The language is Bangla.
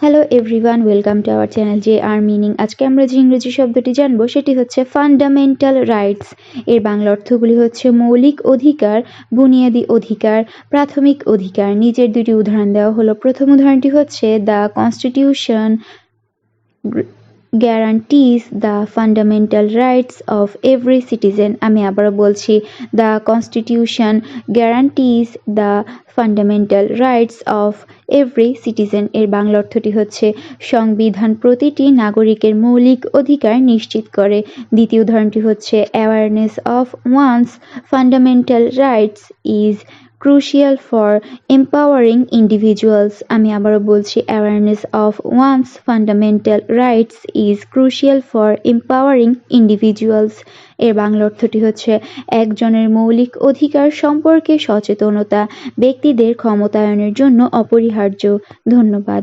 Hello everyone welcome to our channel J R meaning আজকে আমরা যে ইংরেজি শব্দটি জানব, সেটি হচ্ছে ফান্ডামেন্টাল রাইটস এর বাংলা অর্থগুলি হচ্ছে মৌলিক অধিকার, বুনিয়াদি অধিকার, প্রাথমিক অধিকার। নিজের দুটি উদাহরণ দেওয়া হলো। প্রথম উদাহরণটি হচ্ছে the constitution guarantees the fundamental rights of every citizen আমি আবারও বলছি the constitution guarantees the fundamental rights of every citizen এর বাংলা অর্থটি হচ্ছে, সংবিধান প্রতিটি নাগরিকের মৌলিক অধিকার নিশ্চিত করে। দ্বিতীয় উদাহরণটি হচ্ছে awareness of one's fundamental rights is crucial for empowering individuals আমি আবারও বলছি awareness of one's fundamental rights is crucial for empowering individuals এর বাংলা অর্থটি হচ্ছে, একজনের মৌলিক অধিকার সম্পর্কে সচেতনতা, ব্যক্তিদের ক্ষমতায়নের জন্য অপরিহার্য। ধন্যবাদ।